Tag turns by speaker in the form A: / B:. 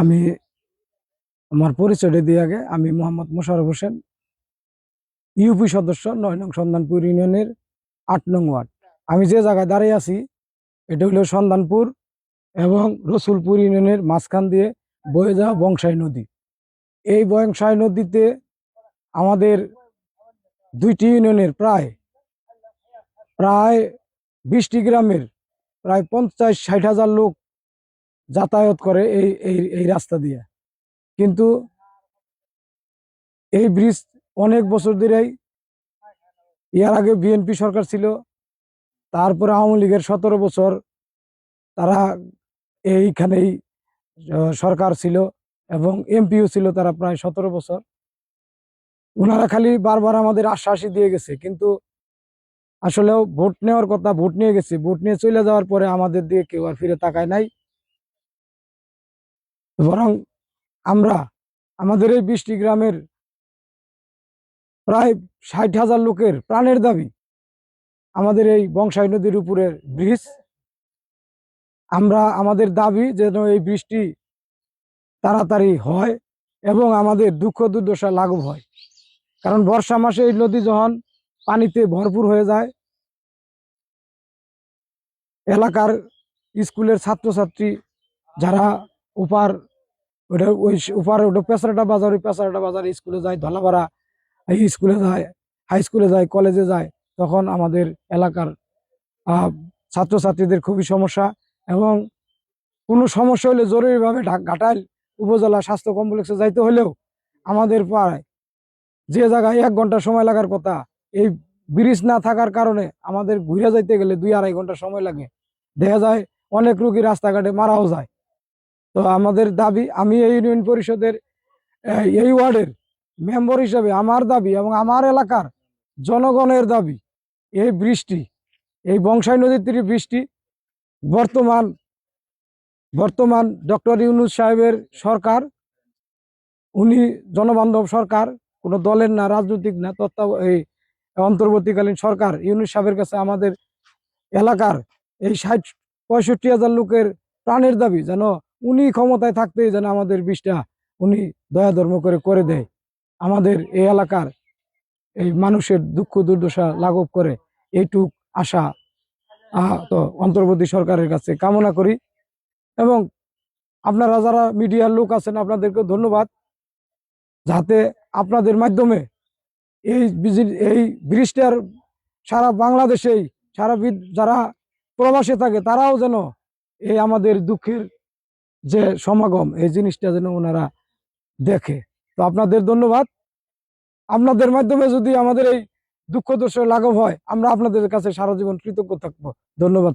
A: আমি আমার পরিচয়টা দিয়ে আগে। আমি মোহাম্মদ মোশারফ হোসেন, ইউপি সদস্য, নয় নং সন্ধানপুর ইউনিয়নের আট নং ওয়ার্ড। আমি যে জায়গায় দাঁড়িয়ে আছি, এটা হলো সন্ধানপুর এবং রসুলপুর ইউনিয়নের মাঝখান দিয়ে বয়ে যাওয়া বংশাই নদী। এই বংশাই নদীতে আমাদের দুইটি ইউনিয়নের প্রায় প্রায় বিশটি গ্রামের প্রায় পঞ্চাশ ষাট হাজার লোক যাতায়াত করে এই এই এই রাস্তা দিয়ে। কিন্তু এই ব্রিজ অনেক বছর ধরেই ইয়ার আগে বিএনপি সরকার ছিল, তারপরে আওয়ামী লীগের সতেরো বছর তারা এইখানেই সরকার ছিল এবং এমপিও ছিল তারা প্রায় সতেরো বছর। ওনারা খালি বারবার আমাদের আশ্বাসই দিয়ে গেছে, কিন্তু আসলেও ভোট নেওয়ার কথা ভোট নিয়ে গেছে। ভোট নিয়ে চলে যাওয়ার পরে আমাদের দিকে কেউ আর ফিরে তাকায় নাই। বরং আমরা আমাদের এই বৃষ্টি গ্রামের প্রায় ষাট হাজার লোকের প্রাণের দাবি। আমাদের এই বংশাই নদীর উপরের ব্রিজ। আমরা আমাদের দাবি যেন এই বৃষ্টি তাড়াতাড়ি হয় এবং আমাদের দুঃখ দুর্দশা লাঘব হয়। কারণ বর্ষা মাসে এই নদী যখন পানিতে ভরপুর হয়ে যায়, এলাকার স্কুলের ছাত্রছাত্রী যারা উপার ওটা ওই উপার ওটা পেছারাটা বাজার, ওই পেছারাটা বাজার স্কুলে যায়, ধলাপাড়া স্কুলে যায় হাই স্কুলে যায় কলেজে যায়, তখন আমাদের এলাকার ছাত্রছাত্রীদের খুবই সমস্যা এবং কোনো সমস্যা হলে জরুরিভাবে ঘাটাইল উপজেলা স্বাস্থ্য কমপ্লেক্সে যাইতে হলেও আমাদের প্রায় যে জায়গায় এক ঘণ্টা সময় লাগার কথা, এই ব্রিজ না থাকার কারণে আমাদের ঘুরে যাইতে গেলে দুই আড়াই ঘণ্টা সময় লাগে। দেখা যায় অনেক রুগী রাস্তাঘাটে মারাও যায়। তো আমাদের দাবি, আমি এই ইউনিয়ন পরিষদের, এই ওয়ার্ডের মেম্বার হিসেবে আমার দাবি এবং আমার এলাকার জনগণের দাবি, এই বৃষ্টি, এই বংশাই নদীর তীরে বৃষ্টি, বর্তমান বর্তমান ডক্টর ইউনুস সাহেবের সরকার, উনি জনবান্ধব সরকার, কোনো দলের না, রাজনৈতিক না, তত্ত্ব, এই অন্তর্বর্তীকালীন সরকার, ইউনুস সাহেবের কাছে আমাদের এলাকার এই ষাট, পঁয়ষট্টি হাজার লোকের প্রাণের দাবি যেন উনি ক্ষমতায় থাকতেই যেন আমাদের বিষটা উনি দয়া ধর্ম করে করে দেয়। আমাদের এই এলাকার এই মানুষের দুঃখ দুর্দশা লাঘব করে এইটুক আশা তো অন্তর্বর্তী সরকারের কাছে কামনা করি। এবং আপনারা যারা মিডিয়ার লোক আছেন আপনাদেরকে ধন্যবাদ। যাতে আপনাদের মাধ্যমে এই এই ব্রিজটার সারা বাংলাদেশেই, সারা যারা প্রবাসে থাকে, তারাও যেন এই আমাদের দুঃখের যে সমাগম, এই জিনিসটা যেন ওনারা দেখে। তো আপনাদের ধন্যবাদ। আপনাদের মাধ্যমে যদি আমাদের এই দুঃখ দোষ লাঘব হয়, আমরা আপনাদের কাছে সারা জীবন কৃতজ্ঞ থাকব। ধন্যবাদ